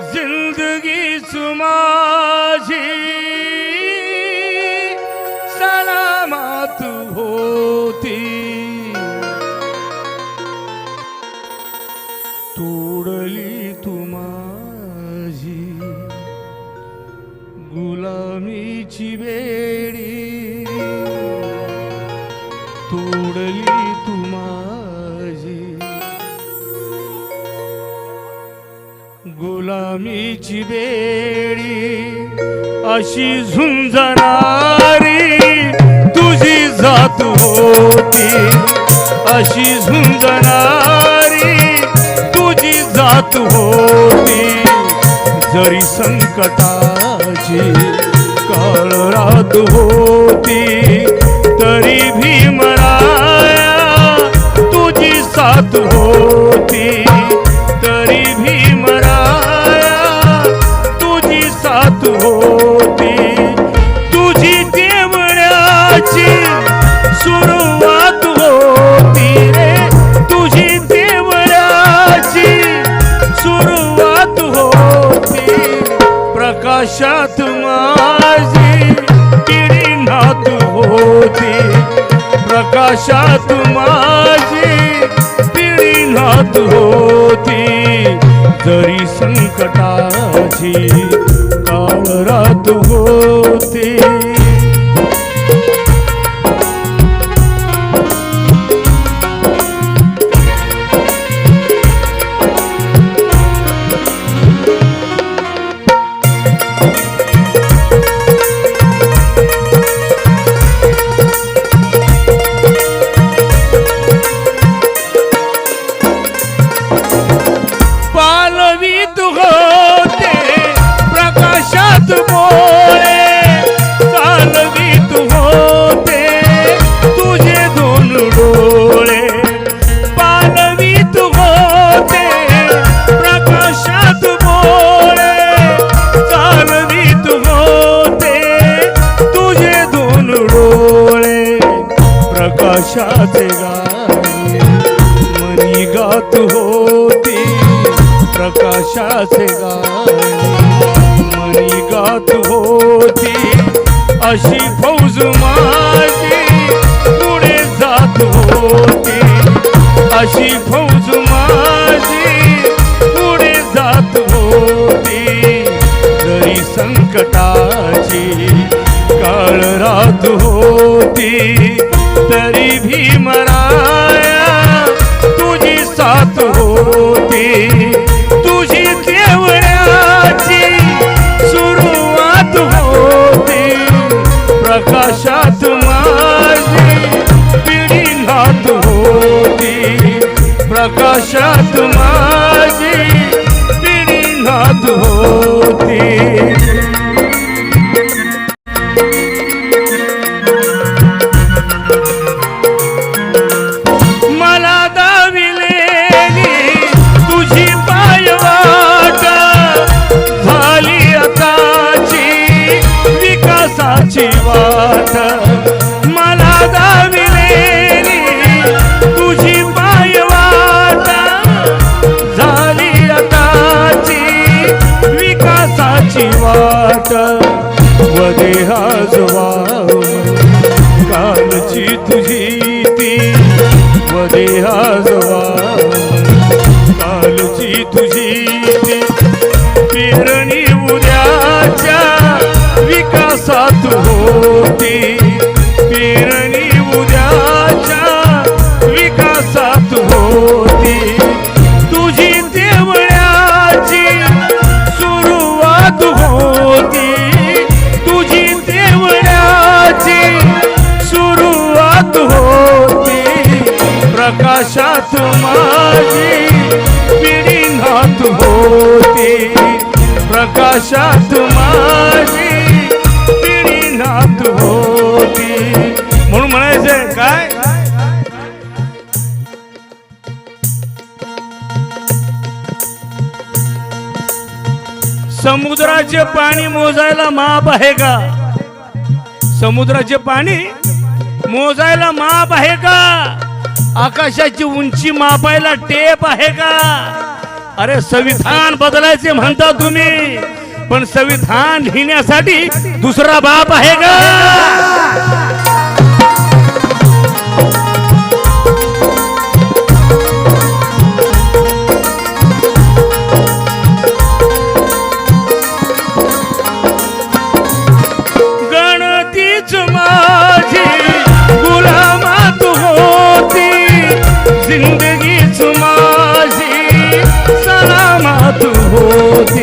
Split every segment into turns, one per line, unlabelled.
जिंदगी सुमाझी सलामत होती. तोडली तू गुलामीची वेडी गुलामीची बेडी अशी झुंजणारी तुझी जात होती. अशी झुंजणारी तुझी जात होती. जरी संकटाची काळ रात होती तरी भीमराया तुझी साथ होती. होती. तुझी देवळाची सुरुवात होती रे. तुझी देवळाची सुरुवात होती. प्रकाशात माझी पिढी नात होती. प्रकाशात माझी पिढी नात होती. जरी संकटाची काळ रात होती. प्रकाशाचे गाणे मनी गात होती प्रकाशाचे गाणे. मनी गात होती अशी फौज माझी पुढे जात होती. अशी फौज माझी पुढे जात होती. होती. तुझी देवळ्याची सुरुवात होती. प्रकाशात माझी पिढी नात होती. प्रकाशात माझी पिढी नात होती. वाट मला दाविलेली तुझी पायवाट झाली आताची विकासाची वाट. वगे जवाब कालची तुझी ती. वदेहा जवाब होती. प्रकाशात माझी पिढी नात होती. म्हणून म्हणायचंय काय? समुद्राचे पाणी मोजायला माप आहे का? समुद्राचे पाणी मोजायला माप आहे का? आकाशाची उंची मापायला टेप आहे का? अरे संविधान बदलायचे म्हणता तुम्ही पण संविधान लिहिण्यासाठी दुसरा बाप आहे का?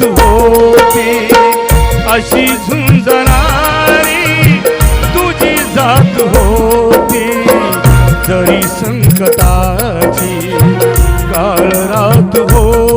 बंद होते. अशी झुंजणारी तुझी जात होते. जरी संकटाची काळ रात हो